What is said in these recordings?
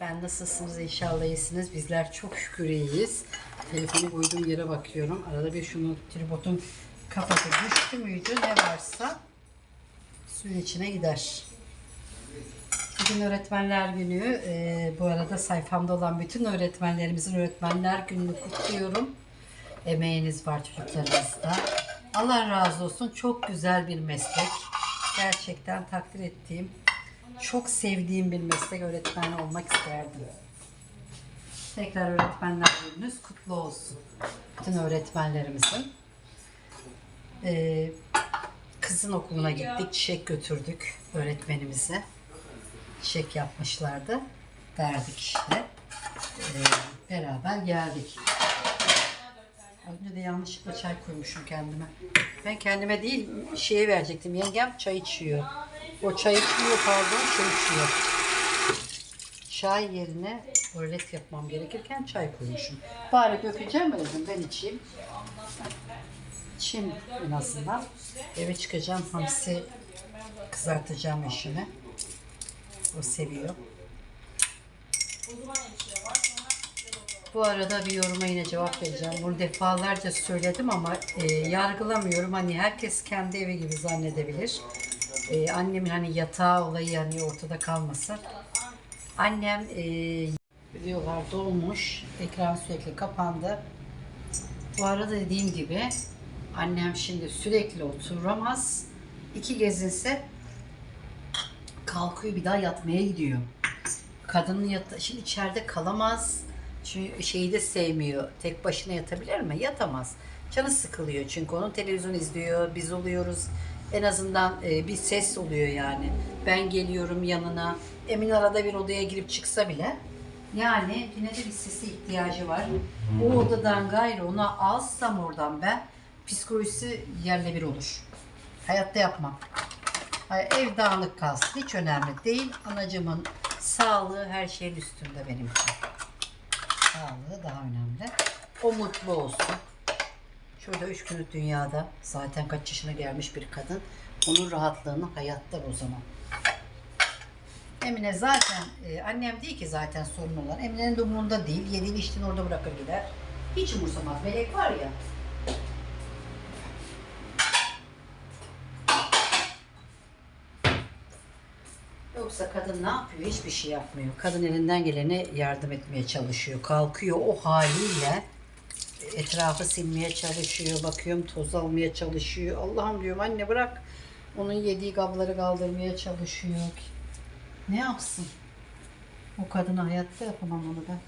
Ben nasılsınız inşallah iyisiniz. Bizler çok şükür iyiyiz. Telefonu koyduğum yere bakıyorum. Arada bir şunun tripodun kafası düştü müydü ne varsa suyun içine gider. Bugün öğretmenler günü. Ee, bu arada sayfamda olan bütün öğretmenlerimizin öğretmenler gününü kutluyorum. Emeğiniz var çocuklarımızda. Allah razı olsun. Çok güzel bir meslek. Gerçekten takdir ettiğim, çok sevdiğim bir meslek öğretmen olmak isterdim. Tekrar öğretmenler gününüz kutlu olsun. Bütün öğretmenlerimizin. Ee, kızın okuluna gittik. Çiçek götürdük öğretmenimize. Çiçek yapmışlardı. Verdik işte. Ee, beraber geldik. Önce de yanlışlıkla çay koymuşum kendime. Ben kendime değil şeye verecektim. Yengem çay içiyor. O çay içiyor pardon çay içiyor. Çay yerine öğlet yapmam gerekirken çay koymuşum. Bari dökeceğim dedim ben içeyim. İçeyim en azından. Eve çıkacağım hamsi kızartacağım eşime. O seviyor. Bu arada bir yoruma yine cevap vereceğim. Bunu defalarca söyledim ama e, yargılamıyorum. Hani herkes kendi evi gibi zannedebilir. E, annemin hani yatağı olayı hani ortada kalmasın. Annem e, videolar dolmuş. Ekran sürekli kapandı. Bu arada dediğim gibi annem şimdi sürekli oturamaz. İki gezinse kalkıyor bir daha yatmaya gidiyor. Kadının yat şimdi içeride kalamaz. Çünkü şeyi de sevmiyor. Tek başına yatabilir mi? Yatamaz. Canı sıkılıyor çünkü onun televizyon izliyor. Biz oluyoruz. En azından e, bir ses oluyor yani. Ben geliyorum yanına. Emin arada bir odaya girip çıksa bile yani yine de bir sese ihtiyacı var. O odadan gayrı ona alsam oradan ben psikolojisi yerle bir olur. Hayatta yapmam. Ev dağınık kalsın. Hiç önemli değil. Anacımın sağlığı her şeyin üstünde benim için. Sağlığı daha önemli. O mutlu olsun. Şurada üç günlük dünyada zaten kaç yaşına gelmiş bir kadın. Onun rahatlığını hayatta bozamam. Emine zaten, e, annem değil ki zaten sorun olan. Emine'nin de umurunda değil. Yediğini içtiğini orada bırakır gider. Hiç umursamaz. Melek var ya. Yoksa kadın ne yapıyor? Hiçbir şey yapmıyor. Kadın elinden geleni yardım etmeye çalışıyor. Kalkıyor o haliyle etrafı silmeye çalışıyor. Bakıyorum toz almaya çalışıyor. Allah'ım diyorum anne bırak. Onun yediği kabları kaldırmaya çalışıyor. Ne yapsın? O kadına hayatta yapamam onu ben.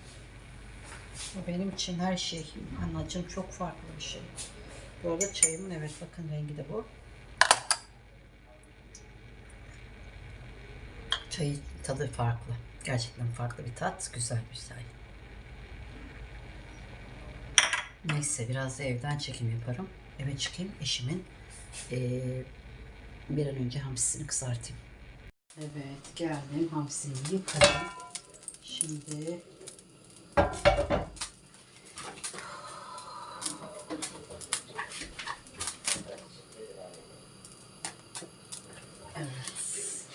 O benim için her şey. Anacığım çok farklı bir şey. Bu arada çayımın evet bakın rengi de bu. Çayı tadı farklı. Gerçekten farklı bir tat. Güzel bir çay. Neyse biraz da evden çekim yaparım. Eve çıkayım eşimin eee, bir an önce hamsisini kızartayım. Evet geldim hamsiyi yıkadım. Şimdi evet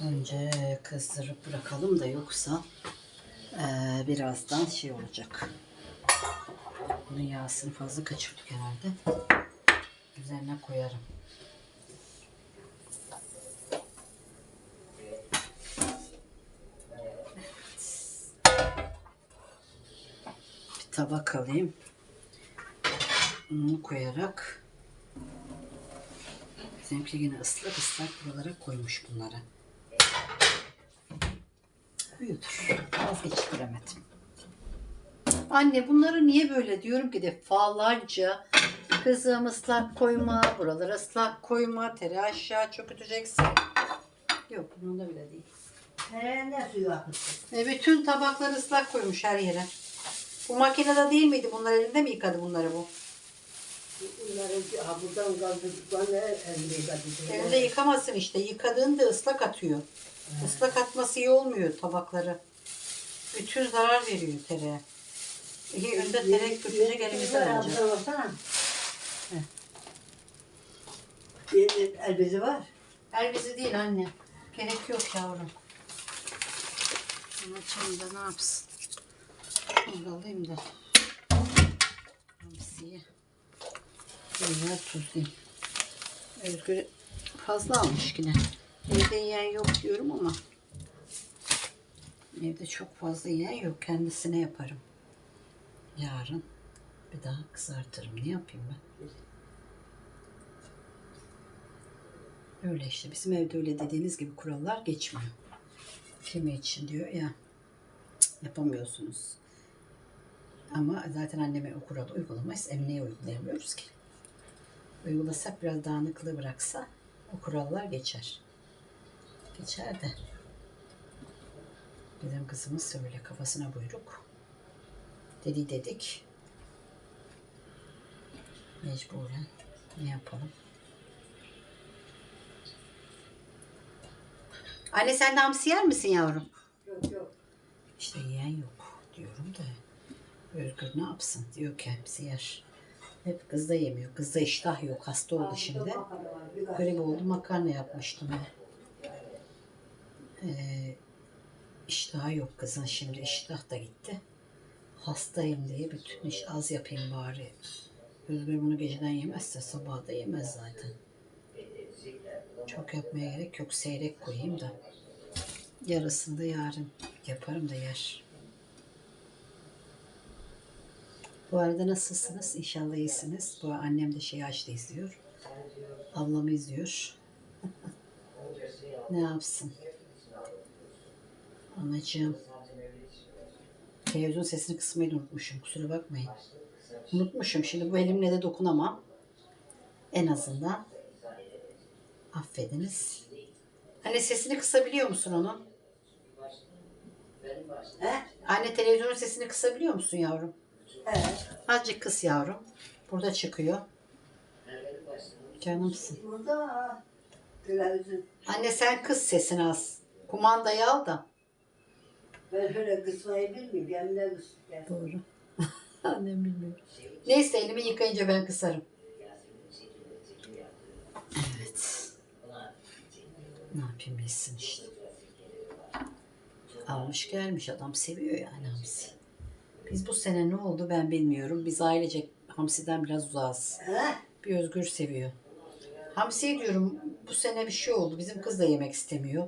Önce kızdırıp bırakalım da yoksa eee, birazdan şey olacak. Bunun yağsını fazla kaçırdık herhalde. Üzerine koyarım. Bir tabak alayım. Bunu koyarak Bizimki yine ıslak ıslak buralara koymuş bunları. Büyüdür. Vazgeçtiremedim. Anne bunları niye böyle diyorum ki defalarca kızım ıslak koyma, buralara ıslak koyma, tere aşağı çöküteceksin. Yok bunun bile değil. Nerede suyu akıttı? E, bütün tabakları ıslak koymuş her yere. Bu makinede değil miydi bunlar elinde mi yıkadı bunları bu? Bunları ha, buradan kaldırdıklarını elinde yıkadı. Elinde yıkamasın işte yıkadığında ıslak atıyor. Islak atması iyi olmuyor tabakları. Bütün zarar veriyor tere. İki günde tere kötücek elimizde bence. Baksana. Bir elbise var. El bizi değil anne. Gerek yok yavrum. Anacığım da ne yapsın? Şunu da alayım da. Hamsiyi. Böyle tuzlayayım. Özgür fazla almış yine. Evde yiyen yok diyorum ama evde çok fazla yiyen yok. Kendisine yaparım. Yarın bir daha kızartırım. Ne yapayım ben? Öyle işte. Bizim evde öyle dediğiniz gibi kurallar geçmiyor. Kimi için diyor ya "Cık, yapamıyorsunuz. Ama zaten anneme o kuralı uygulamayız. Emine'ye uygulayamıyoruz ki. Uygulasak biraz dağınıklığı bıraksa o kurallar geçer. Geçer de. Bizim kızımız öyle kafasına buyruk. Dedi dedik. Mecburen ne yapalım? Anne sen de hamsi yer misin yavrum? Yok yok. İşte yiyen yok diyorum da. Özgür ne yapsın diyor ki hepsi yer. Hep kız da yemiyor. Kızda iştah yok. Hasta oldu şimdi. Grip oldu makarna yapmıştım. Ee, iştahı yok kızın şimdi iştah da gitti. Hastayım diye bütün iş az yapayım bari. Özgür bunu geceden yemezse sabah da yemez zaten. Çok yapmaya gerek yok. Seyrek koyayım da. Yarısını da yarın yaparım da yer. Bu arada nasılsınız? İnşallah iyisiniz. Bu annem de şey açtı izliyor. Ablamı izliyor. ne yapsın? Anacığım. Televizyon sesini kısmayı unutmuşum. Kusura bakmayın. Unutmuşum. Şimdi bu elimle de dokunamam. En azından affediniz. Anne sesini kısabiliyor musun onun? He? Anne televizyonun sesini kısabiliyor musun yavrum? He. Azıcık kıs yavrum. Burada çıkıyor. Canımsın. Burada televizyon. Anne sen kıs sesini az. Kumandayı al da. Ben şöyle kısmayı bilmiyorum. Kendine kıs. Doğru. Annem bilmiyor. Neyse elimi yıkayınca ben kısarım. Evet. Ne yapayım bilsin işte. Almış gelmiş adam seviyor yani hamsi. Biz bu sene ne oldu ben bilmiyorum. Biz ailecek hamsiden biraz uzağız. Bir Özgür seviyor. Hamsi diyorum bu sene bir şey oldu. Bizim kız da yemek istemiyor.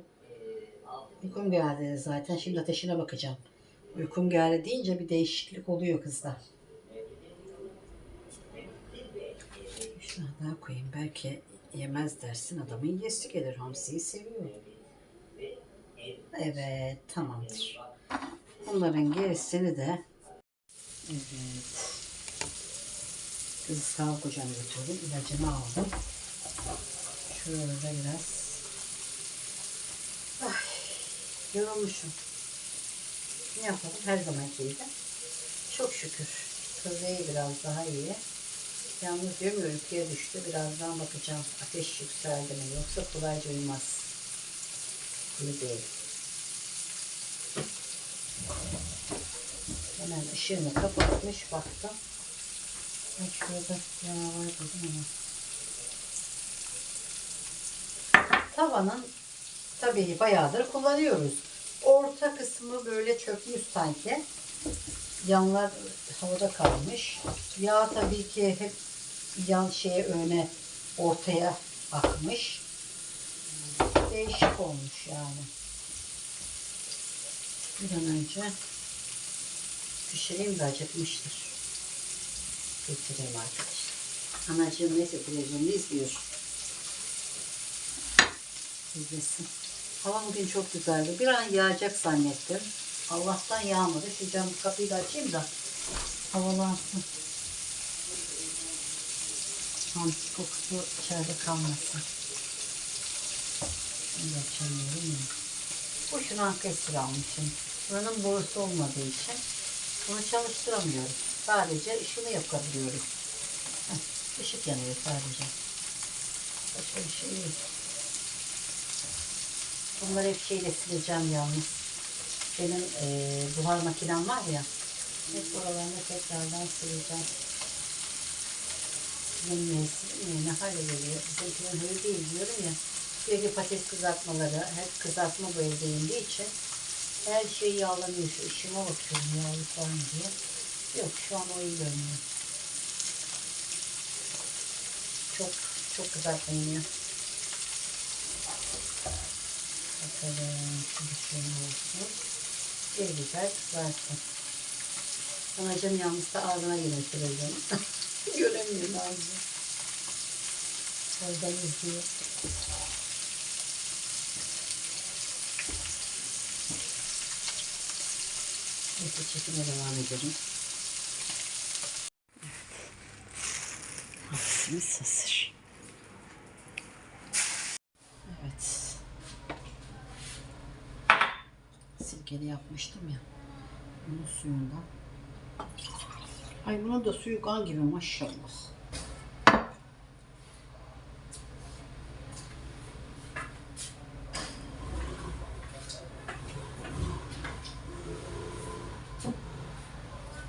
Uykum geldi zaten. Şimdi ateşine bakacağım. Uykum geldi deyince bir değişiklik oluyor kızda. Şuna daha koyayım. Belki yemez dersin. Adamın yesi gelir. Hamsiyi seviyor. Evet tamamdır. Bunların gerisini de evet. Kızı sağlık ocağına götürdüm. İlacımı aldım. Şöyle biraz. Ay, yorulmuşum. Ne yapalım? Her zamanki gibi. Çok şükür. Kız iyi biraz daha iyi. Yalnız diyorum ya düştü. Birazdan bakacağım. Ateş yükseldi mi? Yoksa kolayca uyumaz. İyi değil. Hemen ışığını kapatmış baktım. Ben şurada canavar dedim ama. Tavanın tabii bayağıdır kullanıyoruz. Orta kısmı böyle çökmüş sanki. Yanlar havada kalmış. Yağ tabii ki hep yan şeye öne ortaya akmış. Değişik olmuş yani. Bir an önce pişireyim de acıkmıştır. Getireyim arkadaşlar. Anacığım neyse televizyonu izliyor. İzlesin. Hava bugün çok güzeldi. Bir an yağacak zannettim. Allah'tan yağmadı. Şu cam kapıyı da açayım da havalansın. Hamsi kokusu içeride kalmasın. Da açamıyorum ya. Boşuna ankestir almışım. Buranın borusu olmadığı için bunu çalıştıramıyoruz. Sadece ışını yakabiliyoruz. Heh, ışık yanıyor sadece. Başka bir şey yok. Bunları hep şeyle sileceğim yalnız. Benim eee, buhar makinem var ya. Hep buralarını tekrardan sileceğim. Bizim neyse, ne hale geliyor. Bizimkilerin öyle değil diyorum ya. Sürekli patates kızartmaları, hep kızartma bu evde yendiği için her şey yağlanıyor. Şu işime bakıyorum yağlı falan diye. Yok şu an o iyi görünüyor. Çok çok kızartma yeniyor. Bakalım şimdi şöyle olsun. Bir güzel kızarsın. Anacığım yalnız da ağzına girmiş televizyonu. Göremiyorum ağzını. Oradan izliyor. Neyse çekime devam edelim. Hamsimiz hazır. Evet. Sirkeli yapmıştım ya. Bunun suyundan. Ay bunun da suyu kan gibi maşallah.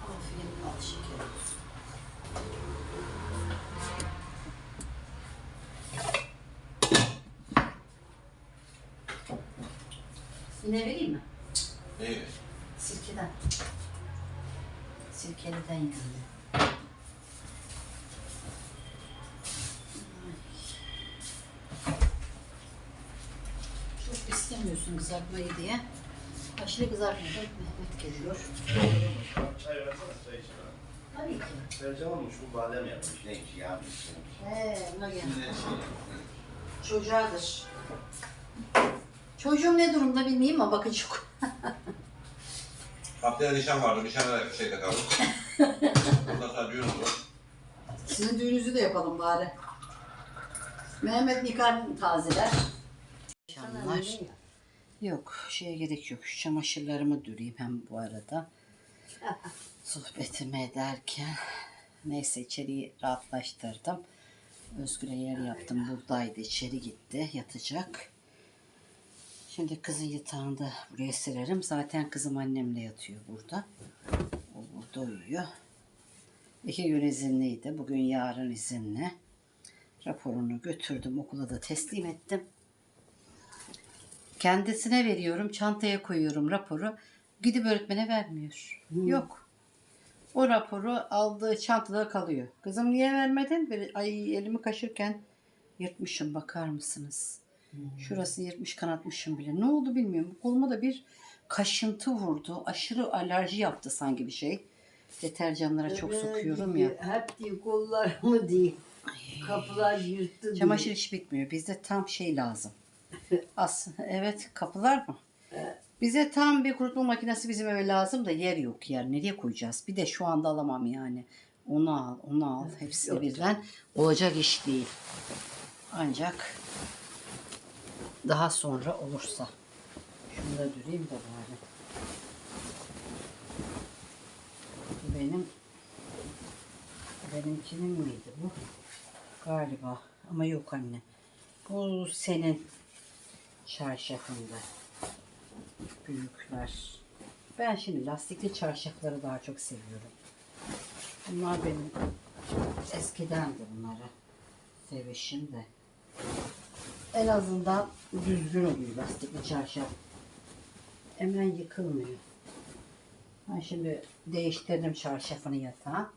Aferin al şeker olsun. Yine vereyim mi? İyi. Sirkeden. Sirkeliden yani. Çok istemiyorsun kızartmayı diye. Aşırı kızartmadan Mehmet geliyor. Çay versene çay içelim. Tabii ki. Sercan olmuş bu badem yapmış. Neymiş yağmış. neymiş. He, ona gel. Şimdi şey. Çocuğadır. Çocuğum ne durumda bilmeyeyim ama bakın çok. Haftaya nişan vardı. Nişana da şeyde kaldım. Ondan sonra düğün oldu. Sizin düğününüzü de yapalım bari. Mehmet nikah tazeler. Şanlar. Yok, şeye gerek yok. Şu çamaşırlarımı düreyim hem bu arada. Sohbetimi ederken. Neyse içeriği rahatlaştırdım. Özgür'e yer yaptım. Buradaydı. içeri gitti. Yatacak. Şimdi kızın yatağını da buraya sererim. Zaten kızım annemle yatıyor burada. O burada uyuyor. İki gün izinliydi. Bugün yarın izinli. Raporunu götürdüm. Okula da teslim ettim. Kendisine veriyorum. Çantaya koyuyorum raporu. Gidip öğretmene vermiyor. Yok. O raporu aldığı çantada kalıyor. Kızım niye vermedin? Böyle, ay elimi kaşırken yırtmışım bakar mısınız? Şurası yırtmış kanatmışım bile. Ne oldu bilmiyorum. Koluma da bir kaşıntı vurdu. Aşırı alerji yaptı sanki bir şey. Deterjanlara çok sokuyorum ya. Hep diyor kollarımı diye. Kapılar yırttı diye. Çamaşır iş bitmiyor. Bizde tam şey lazım. Aslında evet kapılar mı? Bize tam bir kurutma makinesi bizim eve lazım da yer yok yer. Nereye koyacağız? Bir de şu anda alamam yani. Onu al, onu al. Hepsi birden olacak iş değil. Ancak daha sonra olursa. Şunu da düreyim de bari. Benim benimkinin miydi bu? Galiba. Ama yok anne. Bu senin çarşafında. Büyükler. Ben şimdi lastikli çarşafları daha çok seviyorum. Bunlar benim eskiden de bunları sevişim de. En azından düzgün oluyor lastikli çarşaf. Hemen yıkılmıyor. Ben şimdi değiştirdim çarşafını yatağa.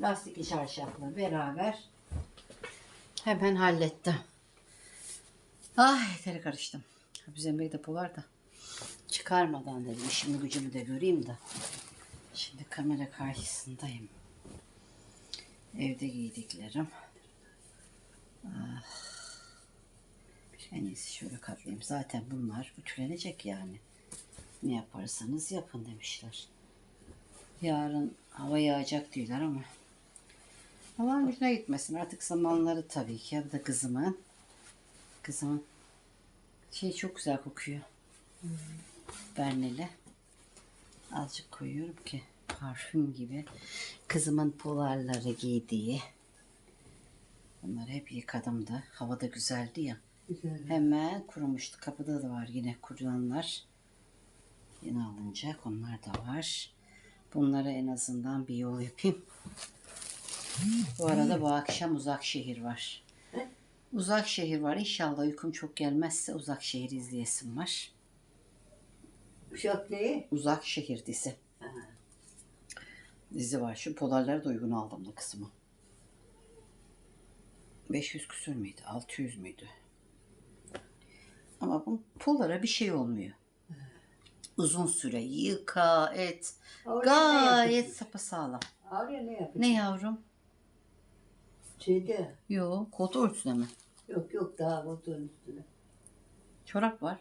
Lastikli çarşafla beraber hemen hallettim. Ay teri karıştım. Üzerime depo var da çıkarmadan dedim işimi gücümü de göreyim de. Şimdi kamera karşısındayım. Evde giydiklerim. Ah. En iyisi şöyle katlayayım. Zaten bunlar ütülenecek yani. Ne yaparsanız yapın demişler. Yarın hava yağacak diyorlar ama Allah'ın gücüne gitmesin. Artık zamanları tabii ki. Ya da kızımın. Kızımın şey çok güzel kokuyor. Berneli. Azıcık koyuyorum ki parfüm gibi. Kızımın polarları giydiği. Bunları hep yıkadım da. Hava da güzeldi ya. Güzel. Hemen kurumuştu. Kapıda da var yine kurulanlar. Yine alınacak. Onlar da var. Bunlara en azından bir yol yapayım. Bu arada bu akşam uzak şehir var. Uzak şehir var. İnşallah uykum çok gelmezse uzak şehir izleyesim var. Uşak neyi? Uzak şehir dizi. Dizi var. Şu polarları da uygun aldım da kısmı. 500 küsür müydü? 600 müydü? Ama bu polara bir şey olmuyor. Uzun süre yıka et. Oraya Gayet sapasağlam. Ne? Ne yavrum? Şeyde. Yo, koltuğu örtüsüne mi? Yok yok daha motorun üstüne. Çorap var.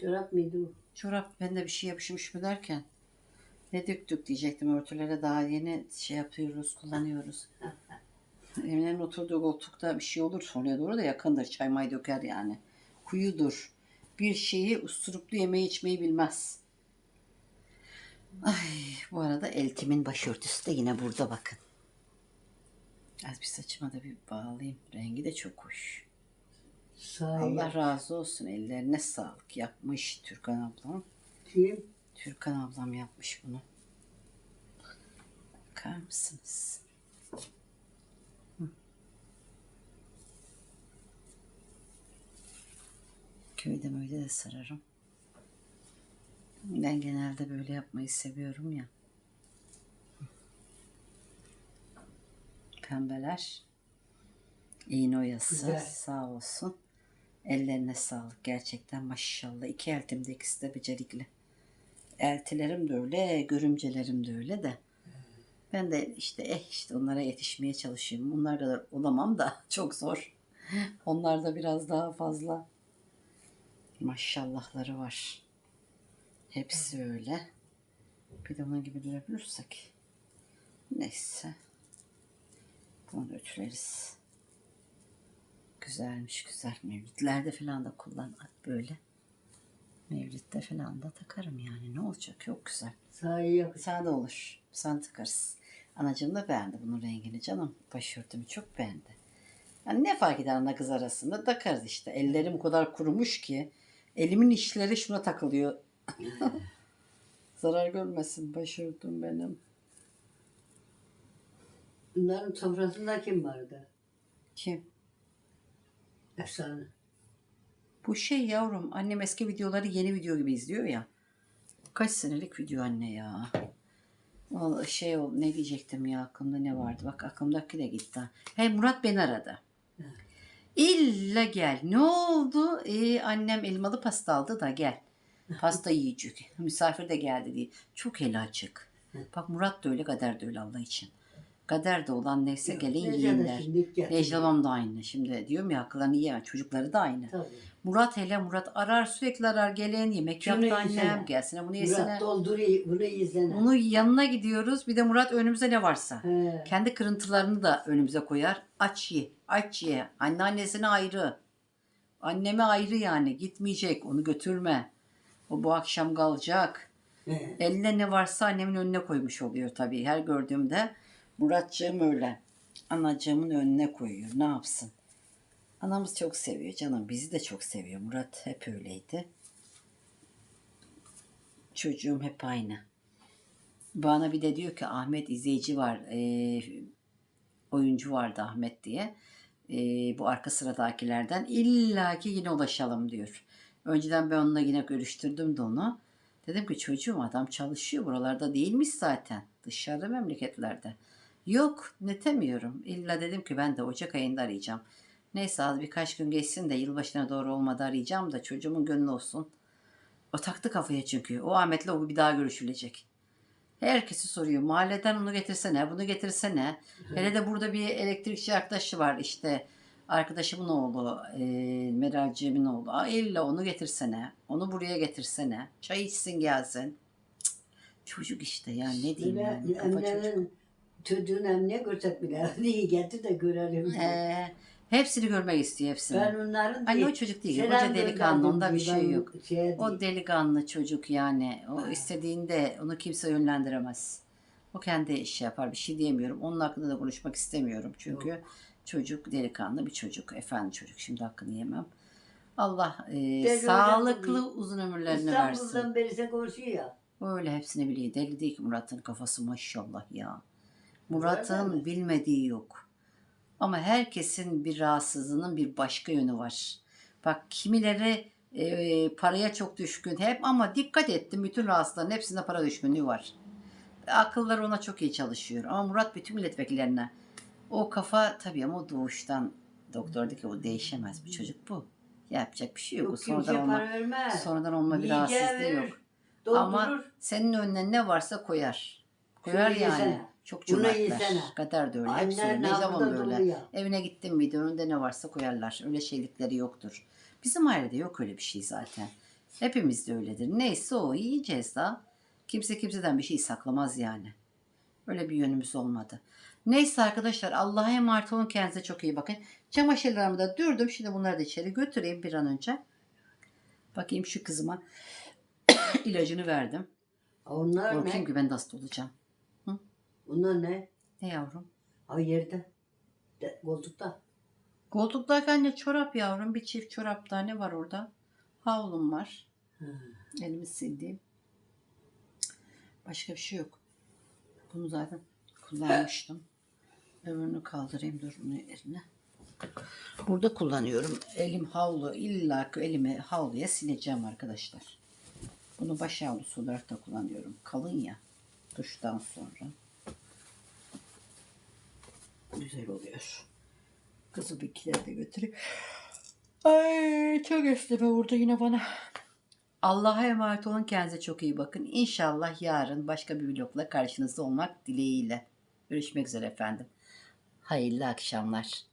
Çorap mıydı o? Çorap bende bir şey yapışmış mı derken ne döktük diyecektim örtülere daha yeni şey yapıyoruz kullanıyoruz. Emine'nin oturduğu koltukta bir şey olur oraya doğru da yakındır çay may döker yani. Kuyudur. Bir şeyi usturuplu yemeği içmeyi bilmez. Ay bu arada eltimin başörtüsü de yine burada bakın. Az bir saçıma da bir bağlayayım. Rengi de çok hoş. Sahi. Allah razı olsun. Ellerine sağlık. Yapmış Türkan ablam. Kim? Türkan ablam yapmış bunu. Bakar mısınız? Hı. Köyde böyle de sararım. Ben genelde böyle yapmayı seviyorum ya. Pembeler. İğne oyası Güzel. sağ olsun. Ellerine sağlık gerçekten maşallah. İki eltimde ikisi de becerikli. Eltilerim de öyle, görümcelerim de öyle de. Ben de işte eh işte onlara yetişmeye çalışıyorum. Onlar kadar olamam da çok zor. Onlar da biraz daha fazla maşallahları var. Hepsi öyle. Bir de onun gibi durabilirsek. Neyse. Bunu da ütüleriz. Güzelmiş güzel. Mevlitlerde falan da kullan böyle. Mevlitte falan da takarım yani. Ne olacak? Çok güzel. Sahi yap. Sade olur. Sen takarız. Anacığım da beğendi bunun rengini canım. Başörtümü çok beğendi. Yani ne fark eder ana kız arasında takarız işte. Ellerim o kadar kurumuş ki elimin işleri şuna takılıyor. Zarar görmesin başörtüm benim. Bunların sofrasında kim vardı? Kim? Efsane. Bu şey yavrum annem eski videoları yeni video gibi izliyor ya. Kaç senelik video anne ya. O şey o ne diyecektim ya aklımda ne vardı bak aklımdaki de gitti. He Murat beni aradı. İlla gel. Ne oldu? Ee, annem elmalı pasta aldı da gel. Pasta yiyecek. Misafir de geldi diye. Çok eli açık. Bak Murat da öyle Kader de öyle Allah için. Kader de olan neyse gelin Necla da yiyinler. şimdi geldi. Necla babam da aynı. Şimdi diyorum ya akıllarını yiyemem. Çocukları da aynı. Tabii. Murat hele Murat arar sürekli arar gelen yemek Şunu yaptı yesene. annem gelsene bunu yesene. Murat dolduruyor. Bunu izlene. Bunu yanına gidiyoruz bir de Murat önümüze ne varsa. He. Kendi kırıntılarını da önümüze koyar. Aç ye, aç ye. Anneannesine ayrı. Anneme ayrı yani. Gitmeyecek, onu götürme. O bu akşam kalacak. He. Eline ne varsa annemin önüne koymuş oluyor tabii. Her gördüğümde Muratcığım öyle. Anacığımın önüne koyuyor. Ne yapsın? Anamız çok seviyor canım. Bizi de çok seviyor. Murat hep öyleydi. Çocuğum hep aynı. Bana bir de diyor ki Ahmet izleyici var. eee, oyuncu vardı Ahmet diye. Eee, bu arka sıradakilerden illaki yine ulaşalım diyor. Önceden ben onunla yine görüştürdüm de onu. Dedim ki çocuğum adam çalışıyor buralarda değilmiş zaten. Dışarıda memleketlerde. Yok netemiyorum. İlla dedim ki ben de Ocak ayında arayacağım. Neyse az birkaç gün geçsin de yılbaşına doğru olmadı arayacağım da çocuğumun gönlü olsun. O taktı kafaya çünkü. O Ahmet'le o bir daha görüşülecek. Herkesi soruyor. Mahalleden onu getirsene, bunu getirsene. Hele de burada bir elektrikçi arkadaşı var işte. Arkadaşımın oğlu, e, Meralciğimin oğlu. Aa, illa onu getirsene. Onu buraya getirsene. Çay içsin gelsin. Cık, Çocuk işte ya ne diyeyim Böyle yani. Kafa çocuk. Çocuğun emniye görsek bile iyi getir de görelim. Ee, hepsini görmek istiyor hepsini. ben onların Anne o çocuk değil. selam Koca delikanlı gönderdim onda bir şey ben yok. şeye O değil. delikanlı çocuk yani. O istediğinde onu kimse yönlendiremez. O kendi iş yapar. Bir şey diyemiyorum. Onun hakkında da konuşmak istemiyorum. Çünkü çocuk delikanlı bir çocuk. Efendi çocuk. Şimdi hakkını yemem. Allah e, Deli sağlıklı hocam, uzun ömürlerini versin. İstanbul'dan beri sen konuşuyor ya. Öyle hepsini biliyor. Deli değil ki Murat'ın kafası maşallah ya. Murat'ın bilmediği yok. Ama herkesin bir rahatsızlığının bir başka yönü var. Bak kimileri e, paraya çok düşkün hep ama dikkat ettim bütün rahatsızların hepsinde para düşkünlüğü var. Akılları ona çok iyi çalışıyor. Ama Murat bütün milletvekillerine o kafa tabii ama doğuştan doktordaki o değişemez. Bu çocuk bu. Yapacak bir şey yok. Yok sonradan olma, para vermez. sonradan olma bir rahatsızlığı verir, yok. Doldurur. Ama senin önüne ne varsa koyar. Koyar Şunu yani. yesene. Çok Bunu cömertler. yesene. Kader de öyle. Hepsi öyle. Ne zaman nabzında böyle. doluyor. Evine gittin miydi önünde ne varsa koyarlar. Öyle şeylikleri yoktur. Bizim ailede yok öyle bir şey zaten. Hepimizde öyledir. Neyse o yiyeceğiz daha. Kimse kimseden bir şey saklamaz yani. Öyle bir yönümüz olmadı. Neyse arkadaşlar Allah'a emanet olun. Kendinize çok iyi bakın. Çamaşırlarımı da dürdüm. Şimdi bunları da içeri götüreyim bir an önce. Bakayım şu kızıma ilacını verdim. Onlar ne? ki ben de hasta olacağım. Bunlar ne? Ne yavrum? Ha yerde. De, koltukta. Koltuktaki anne çorap yavrum. Bir çift çorap tane var orada. Havlum var. Ha. Elimi sildiğim. Başka bir şey yok. Bunu zaten kullanmıştım. Öbürünü kaldırayım dur bunu eline. Burada kullanıyorum. Elim havlu. İlla ki elimi havluya sileceğim arkadaşlar. Bunu baş havlusu olarak da kullanıyorum. Kalın ya. Duştan sonra. Güzel oluyor. Kızı bir kiler de götüreyim. Ay çok esneme vurdu yine bana. Allah'a emanet olun. Kendinize çok iyi bakın. İnşallah yarın başka bir vlogla karşınızda olmak dileğiyle. Görüşmek üzere efendim. Hayırlı akşamlar.